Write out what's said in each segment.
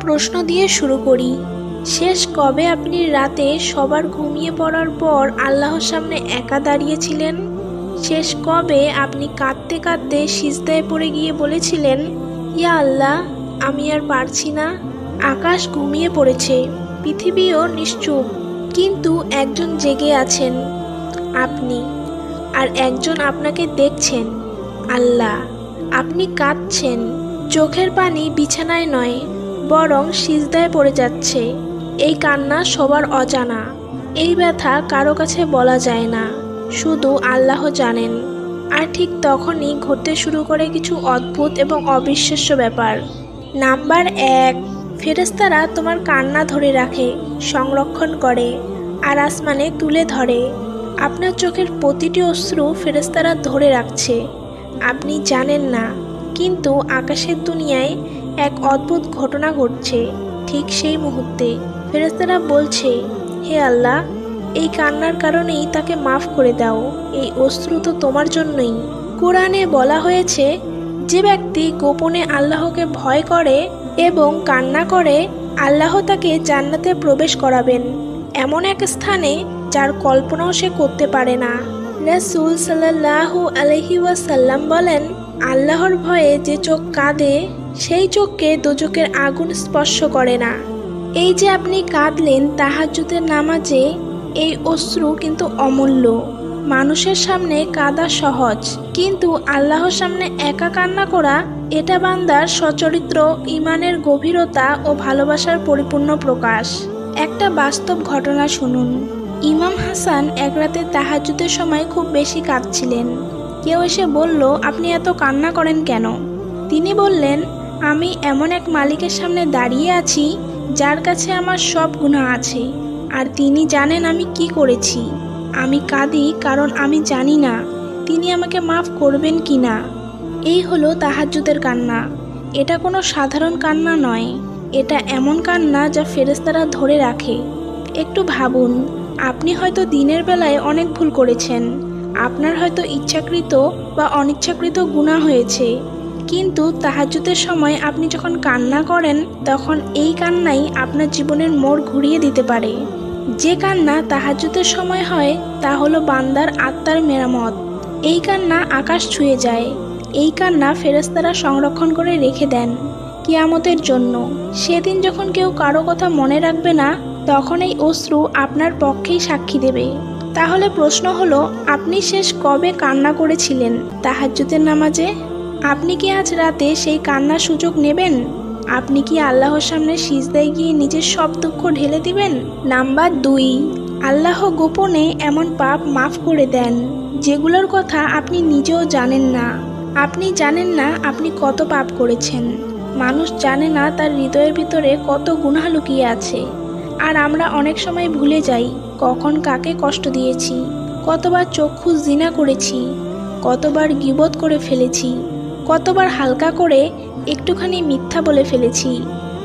প্রশ্ন দিয়ে শুরু করি। শেষ কবে আপনি রাতে সবার ঘুমিয়ে পড়ার পর আল্লাহর সামনে একা দাঁড়িয়েছিলেন? শেষ কবে আপনি কাঁদতে কাঁদতে সিজদায় পড়ে গিয়ে বলেছিলেন, ইয়া আল্লাহ, আমি আর পারছি না। আকাশ ঘুমিয়ে পড়েছে, পৃথিবীও নিশ্চুপ, কিন্তু একজন জেগে আছেন আপনি। আর একজন আপনাকে দেখছেন, আল্লাহ। আপনি কাঁদছেন, চোখের পানি বিছানায় নয় বরং সিজদায় পড়ে যাচ্ছে। এই কান্না সবার অজানা। এই ব্যথা কারও কাছে বলা যায় না। শুধু আল্লাহ জানেন। আর ঠিক তখনই ঘটতে শুরু করে কিছু অদ্ভুত এবং অবিশ্বাস্য ব্যাপার। নাম্বার এক ফেরেস্তারা তোমার কান্না ধরে রাখে, সংরক্ষণ করে, আর আসমানে তুলে ধরে। আপনার চোখের প্রতিটি অশ্রু ফেরেস্তারা ধরে রাখছে। আপনি জানেন না, কিন্তু আকাশের দুনিয়ায় এক অদ্ভুত ঘটনা ঘটছে ঠিক সেই মুহূর্তে। ফেরেস্তারা বলছে, হে আল্লাহ, এই কান্নার কারণেই তাকে মাফ করে দাও। এই অশ্রু তো তোমার জন্যই। কোরআনে বলা হয়েছে, যে ব্যক্তি গোপনে আল্লাহকে ভয় করে এবং কান্না করে, আল্লাহ তাকে জান্নাতে প্রবেশ করাবেন। এমন এক স্থানে যার কল্পনাও সে করতে পারে না। রাসূল সাল্লাল্লাহু আলহি ওয়াসাল্লাম বলেন আল্লাহর ভয়ে যে চোখ কাঁদে, সেই চোখকে দোজকের আগুন স্পর্শ করে না। এই যে আপনি কাঁদলেন তাহাজ্জুদের নামাজে, এই অশ্রু কিন্তু অমূল্য। মানুষের সামনে কাঁদা সহজ, কিন্তু আল্লাহর সামনে একা কান্না করা, এটা বান্দার সচরিত্র, ইমানের গভীরতা ও ভালোবাসার পরিপূর্ণ প্রকাশ। একটা বাস্তব ঘটনা শুনুন। ইমাম হাসান এক রাতে তাহাজ্জুদের সময় খুব বেশি কাঁদছিলেন। কেউ এসে বলল, আপনি এত কান্না করেন কেন? তিনি বললেন, আমি এমন এক মালিকের সামনে দাঁড়িয়ে আছি, যার কাছে আমার সব গুণা আছে, আর তিনি জানেন আমি কি করেছি। আমি কাঁদি কারণ আমি জানি না, তিনি আমাকে মাফ করবেন কি না। এই হলো তাহাজ্জুদের কান্না। এটা কোনো সাধারণ কান্না নয়, এটা এমন কান্না যা ফেরেস্তারা ধরে রাখে। একটু ভাবুন, আপনি হয়তো দিনের বেলায় অনেক ভুল করেছেন আপনার হয়তো ইচ্ছাকৃত বা অনিচ্ছাকৃত গুণা হয়েছে। কিন্তু তাহাজ্জুদের সময় আপনি যখন কান্না করেন, তখন এই কান্নাই আপনার জীবনের মোড় ঘুরিয়ে দিতে পারে। যে কান্না তাহাজ্জুদের সময় হয়, তা হলো বান্দার আত্মার মেরামত। এই কান্না আকাশ ছুঁয়ে যায়। এই কান্না ফেরেস্তারা সংরক্ষণ করে রেখে দেন কিয়ামতের জন্য। সেদিন যখন কেউ কারও কথা মনে রাখবে না, তখন এই অশ্রু আপনার পক্ষেই সাক্ষী দেবে। তাহলে প্রশ্ন হলো, আপনি শেষ কবে কান্না করেছিলেন? তাহাজ্জুদের নামাজে? আপনি কি আজ রাতে সেই কান্নার সুযোগ নেবেন? আপনি কি আল্লাহর সামনে সিজদায় গিয়ে নিজের সব দুঃখ ঢেলে দিবেন? নাম্বার দুই, আল্লাহ গোপনে এমন পাপ মাফ করে দেন, যেগুলোর কথা আপনি নিজেও জানেন না। আপনি জানেন না আপনি কত পাপ করেছেন। মানুষ জানে না তার হৃদয়ের ভিতরে কত গুণা লুকিয়ে আছে। আর আমরা অনেক সময় ভুলে যাই কখন কাকে কষ্ট দিয়েছি, কতবার চক্ষু জিনা করেছি, কতবার গিবত করে ফেলেছি, কতবার হালকা করে একটুখানি মিথ্যা বলে ফেলেছি,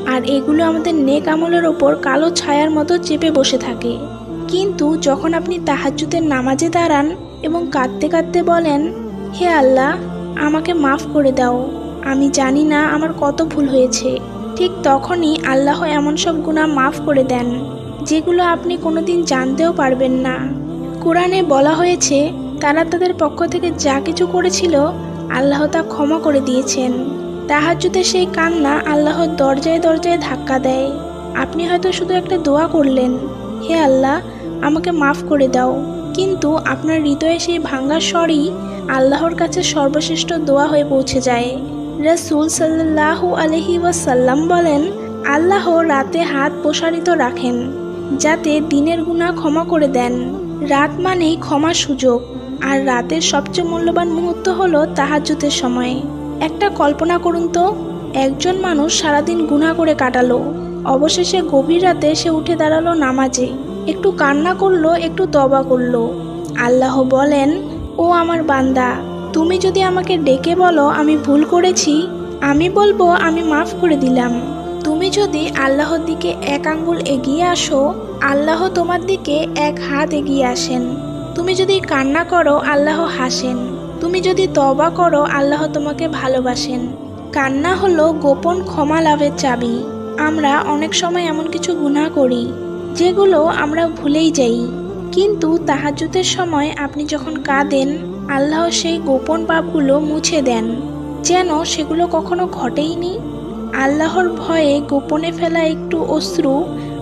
আর এগুলো আমাদের নেক আমলের ওপর কালো ছায়ার মতো চেপে বসে থাকে। কিন্তু যখন আপনি তাহাজ্জুদের নামাজে দাঁড়ান এবং কাঁদতে কাঁদতে বলেন, হে আল্লাহ, আমাকে মাফ করে দাও, আমি জানি না আমার কত ভুল হয়েছে। ঠিক তখনই আল্লাহ এমন সব গুণা মাফ করে দেন, যেগুলো আপনি কোনোদিন জানতেও পারবেন না। কোরআনে বলা হয়েছে, তারা তাদের পক্ষ থেকে যা কিছু করেছিল, আল্লাহ তা ক্ষমা করে দিয়েছেন। তাহাজ্জুদের সেই কান্না আল্লাহর দরজায় দরজায় ধাক্কা দেয়। আপনি হয়তো শুধু একটা দোয়া করলেন, হে আল্লাহ, আমাকে মাফ করে দাও। কিন্তু আপনার হৃদয়ে সেই ভাঙ্গা স্বরই আল্লাহর কাছে সর্বশ্রেষ্ঠ দোয়া হয়ে পৌঁছে যায়। রসুল সাল্লাহু আলহি ওয়াসাল্লাম বলেন, আল্লাহ রাতে হাত প্রসারিত রাখেন, যাতে দিনের গুণা ক্ষমা করে দেন। রাত মানেই ক্ষমা সুযোগ, আর রাতের সবচেয়ে মূল্যবান মুহূর্ত হলো তাহাজ্জুদের সময়। একটা কল্পনা করুন তো, একজন মানুষ সারাদিন গুণা করে কাটালো, অবশেষে গভীর রাতে সে উঠে দাঁড়াল নামাজে, একটু কান্না করল, একটু তবা করল। আল্লাহ বলেন, ও আমার বান্দা তুমি যদি আমাকে ডেকে বলো আমি ভুল করেছি, আমি বলব আমি মাফ করে দিলাম। তুমি যদি আল্লাহর দিকে এক আঙ্গুল এগিয়ে আসো, আল্লাহ তোমার দিকে এক হাত এগিয়ে আসেন। তুমি যদি কান্না করো, আল্লাহ হাসেন। তুমি যদি তবা করো, আল্লাহ তোমাকে ভালোবাসেন। কান্না হলো গোপন ক্ষমা লাভের চাবি। আমরা অনেক সময় এমন কিছু গুনাহ করি, যেগুলো আমরা ভুলেই যাই। কিন্তু তাহাজ্জুদের সময় আপনি যখন কাঁদেন আল্লাহ সেই গোপন পাপগুলো মুছে দেন। যেন সেগুলো কখনো ঘটেইনি। আল্লাহর ভয়ে গোপনে ফেলা একটু অশ্রু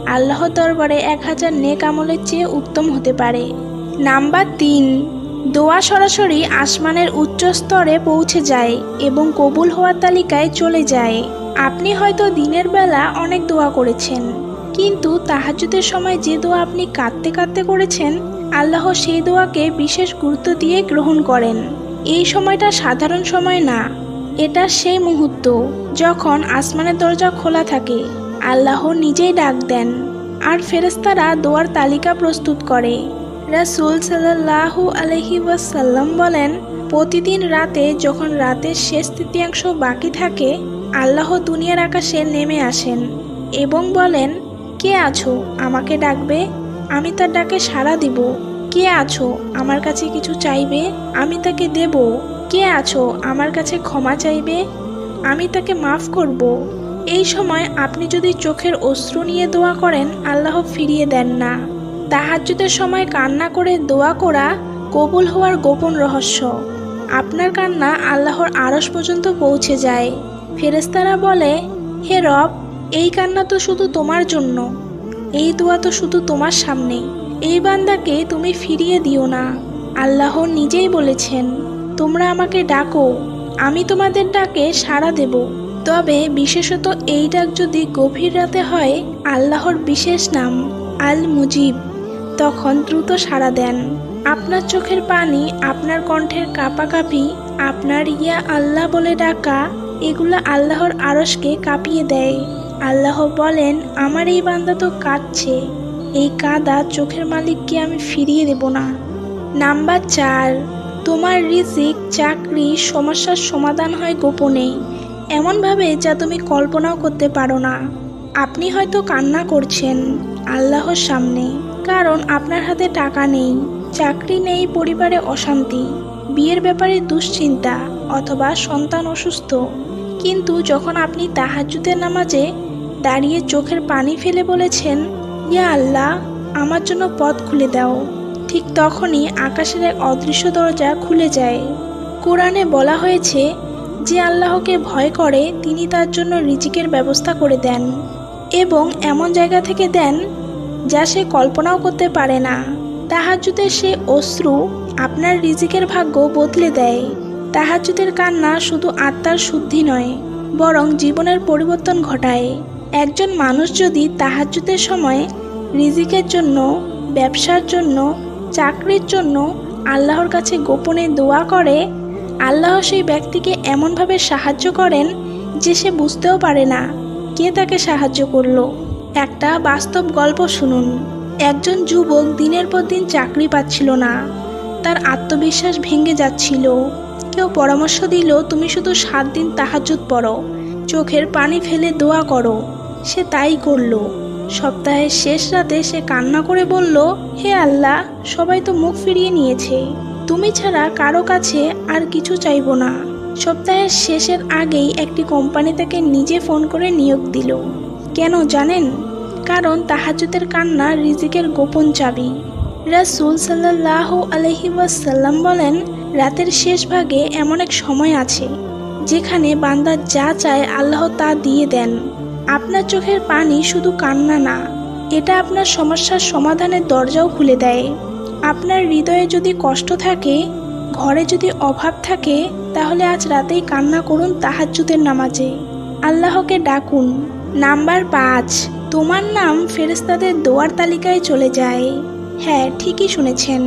আল্লাহর দরবারে এক হাজার নেক আমলের চেয়ে উত্তম হতে পারে। নাম্বার তিন, দোয়া সরাসরি আসমানের উচ্চ স্তরে পৌঁছে যায় এবং কবুল হওয়ার তালিকায় চলে যায়। আপনি হয়তো দিনের বেলা অনেক দোয়া করেছেন, কিন্তু তাহাজ্জুদের সময় যে দোয়া আপনি কাঁদতে কাঁদতে করেছেন আল্লাহ সেই দোয়াকে বিশেষ গুরুত্ব দিয়ে গ্রহণ করেন। এই সময়টা সাধারণ সময় না, এটা সেই মুহূর্ত যখন আসমানের দরজা খোলা থাকে, আল্লাহ নিজেই ডাক দেন, আর ফেরেস্তারা দোয়ার তালিকা প্রস্তুত করে। রাসূল সাল্লাল্লাহু আলহি ওয়াসাল্লাম বলেন, প্রতিদিন রাতে যখন রাতের শেষ তৃতীয়াংশ বাকি থাকে, আল্লাহ দুনিয়ার আকাশে নেমে আসেন এবং বলেন, কে আছো? আমাকে ডাকবে? আমি তার ডাকে সাড়া দিব। কে আছো? আমার কাছে কিছু চাইবে? আমি তাকে দেব। কে আছো? আমার কাছে ক্ষমা চাইবে? আমি তাকে মাফ করব। এই সময় আপনি যদি চোখের অশ্রু নিয়ে দোয়া করেন, আল্লাহ ফিরিয়ে দেন না। তাহাজ্জুদের সময় কান্না করে দোয়া করা কবুল হওয়ার গোপন রহস্য। আপনার কান্না আল্লাহর আড়স পর্যন্ত পৌঁছে যায়। ফেরেস্তারা বলে, হে রব, এই কান্না তো শুধু তোমার জন্য। এই দোয়া তো শুধু তোমার সামনে এই বান্দাকে তুমি ফিরিয়ে দিও না। আল্লাহ নিজেই বলেছেন, তোমরা আমাকে ডাকো, আমি তোমাদের ডাকে সাড়া দেব। তবে বিশেষত এই ডাক যদি গভীর রাতে হয়, আল্লাহর বিশেষ নাম আল মুজিব তখন দ্রুত সাড়া দেন। আপনার চোখের পানি, আপনার কণ্ঠের কাঁপাকাঁপি, আপনার ইয়া আল্লাহ বলে ডাকা, এগুলো আল্লাহর আড়সকে কাঁপিয়ে দেয়। আল্লাহ বলেন, আমার এই বান্দা তো কাঁদছে। এই কাদা চোখের মালিককে আমি ফিরিয়ে দেব না। নাম্বার চার, তোমার রিজিক, চাকরি, সমস্যার সমাধান হয় গোপনে। এমনভাবে যা তুমি কল্পনাও করতে পারো না। আপনি হয়তো কান্না করছেন আল্লাহর সামনে, কারণ আপনার হাতে টাকা নেই, চাকরি নেই, পরিবারে অশান্তি, বিয়ের ব্যাপারে দুশ্চিন্তা, অথবা সন্তান অসুস্থ। কিন্তু যখন আপনি তাহাজ্জুদের নামাজে দাঁড়িয়ে চোখের পানি ফেলে বলেছেন ইয়া আল্লাহ, আমার জন্য পথ খুলে দাও। ঠিক তখনই আকাশের এক অদৃশ্য দরজা খুলে যায়। কোরআনে বলা হয়েছে, যে আল্লাহকে ভয় করে, তিনি তার জন্য রিজিকের ব্যবস্থা করে দেন এবং এমন জায়গা থেকে দেন, যা সে কল্পনাও করতে পারে না। তাহাজুদের সে অশ্রু আপনার রিজিকের ভাগ্য বদলে দেয়। তাহাজুদের কান্না শুধু আত্মার শুদ্ধি নয়, বরং জীবনের পরিবর্তন ঘটায়। একজন মানুষ যদি তাহাজুদের সময় রিজিকের জন্য, ব্যবসার জন্য, চাকরির জন্য আল্লাহর কাছে গোপনে দোয়া করে, আল্লাহ সেই ব্যক্তিকে এমনভাবে সাহায্য করেন যে সে বুঝতেও পারে না কে তাকে সাহায্য করল। একটা বাস্তব গল্প শুনুন। একজন যুবক দিনের পর দিন চাকরি পাচ্ছিল না। তার আত্মবিশ্বাস ভেঙে যাচ্ছিল। কেউ পরামর্শ দিল, তুমি শুধু সাত দিন তাহাজুদ পড়ো। চোখের পানি ফেলে দোয়া করো। সে তাই করল। সপ্তাহের শেষ রাতে সে কান্না করে বলল, হে আল্লাহ, সবাই তো মুখ ফিরিয়ে নিয়েছে। তুমি ছাড়া কারও কাছে আর কিছু চাইব না। সপ্তাহের শেষের আগেই একটি কোম্পানি তাকে নিজে ফোন করে নিয়োগ দিল। কেন জানেন? কারণ তাহাজুদের কান্না রিজিকের গোপন চাবি। রাসুল সাল্লাহ আলহি ওয়াসাল্লাম বলেন, রাতের শেষ ভাগে এমন এক সময় আছে, যেখানে বান্দা যা চায় আল্লাহ তা দিয়ে দেন। আপনার চোখের পানি শুধু কান্না না, এটা আপনার সমস্যার সমাধানের দরজাও খুলে দেয়। আপনার হৃদয়ে যদি কষ্ট থাকে, ঘরে যদি অভাব থাকে, তাহলে আজ রাতেই কান্না করুন তাহাজ্জুদের নামাজে। আল্লাহকে ডাকুন, নাম্বার পাঁচ, তোমার নাম ফেরেস্তাদের দোয়ার তালিকায় চলে যায়। হ্যাঁ ঠিকই শুনেছেন।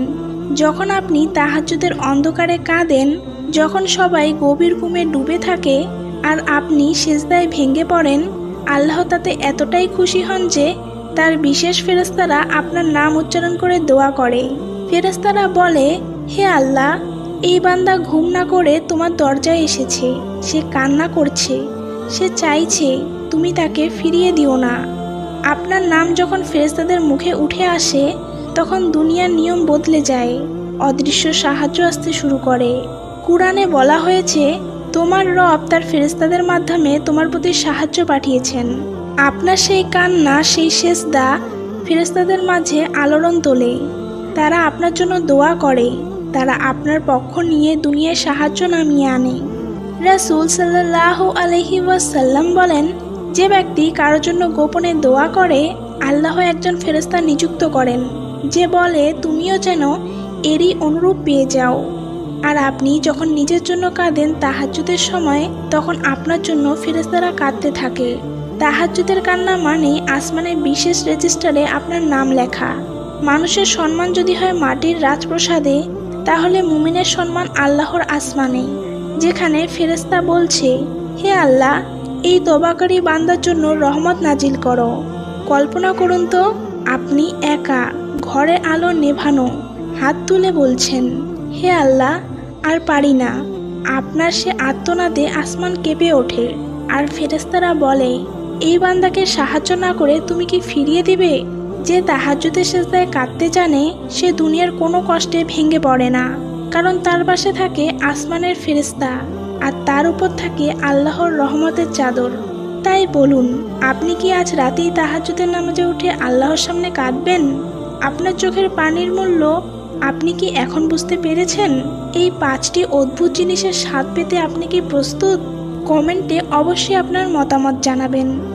যখন আপনি তাহাজ্জুদের অন্ধকারে কাঁদেন, যখন সবাই গভীর ঘুমে ডুবে থাকে, আর আপনি সেজদায় ভেঙে পড়েন আল্লাহ তাতে এতটাই খুশি হন যে তার বিশেষ ফেরেস্তারা আপনার নাম উচ্চারণ করে দোয়া করে। ফেরেস্তারা বলে, হে আল্লাহ, এই বান্দা ঘুম না করে তোমার দরজায় এসেছে। সে কান্না করছে। সে চাইছে তুমি তাকে ফিরিয়ে দিও না। আপনার নাম যখন ফেরেস্তাদের মুখে উঠে আসে, তখন দুনিয়ার নিয়ম বদলে যায়। অদৃশ্য সাহায্য আসতে শুরু করে। কুরআনে বলা হয়েছে তোমার রব তার ফেরেস্তাদের মাধ্যমে তোমার প্রতি সাহায্য পাঠিয়েছেন। আপনার সেই কান্না, সেই সেজদা ফেরেস্তাদের মাঝে আলোড়ন তোলে। তারা আপনার জন্য দোয়া করে। তারা আপনার পক্ষ নিয়ে দুনিয়ায় সাহায্য নামিয়ে আনে। রাসূল সাল্লাহ আলহি ওয়াসাল্লাম বলেন, যে ব্যক্তি কারোর জন্য গোপনে দোয়া করে, আল্লাহ একজন ফেরেস্তা নিযুক্ত করেন। যে বলে, তুমিও যেন এরই অনুরূপ পেয়ে যাও। আর আপনি যখন নিজের জন্য কাঁদেন তাহাজ্জুদের সময়, তখন আপনার জন্য ফেরেস্তারা কাঁদতে থাকে। তাহাজ্জুদের কান্না মানে আসমানের বিশেষ রেজিস্টারে আপনার নাম লেখা। মানুষের সম্মান যদি হয় মাটির রাজপ্রসাদে, তাহলে মুমিনের সম্মান আল্লাহর আসমানে, যেখানে ফেরেস্তা বলছে, হে আল্লাহ, এই তবাকারী বান্দার জন্য রহমত নাজিল করো। কল্পনা করুন তো, আপনি একা, ঘরে আলো নেভানো, হাত তুলে বলছেন, হে আল্লাহ আর পারি না। আপনার সে আত্মনাদে আসমান কেঁপে ওঠে। আর ফেরেস্তারা বলে, এই বান্দাকে সাহায্য না করে তুমি কি ফিরিয়ে দিবে? যে তাহাজ্জুদের শেষদায় কাঁদতে জানে, সে দুনিয়ার কোনো কষ্টে ভেঙে পড়ে না। কারণ তার পাশে থাকে আসমানের ফেরেস্তা আর তার উপর থাকে আল্লাহর রহমতের চাদর। তাই বলুন, আপনি কি আজ রাতেই তাহাজ্জুদের নামাজে উঠে আল্লাহর সামনে কাঁদবেন? আপনার চোখের পানির মূল্য আপনি কি এখন বুঝতে পেরেছেন? এই পাঁচটি অদ্ভুত জিনিসের স্বাদ পেতে আপনি কি প্রস্তুত? কমেন্টে অবশ্যই আপনার মতামত জানাবেন।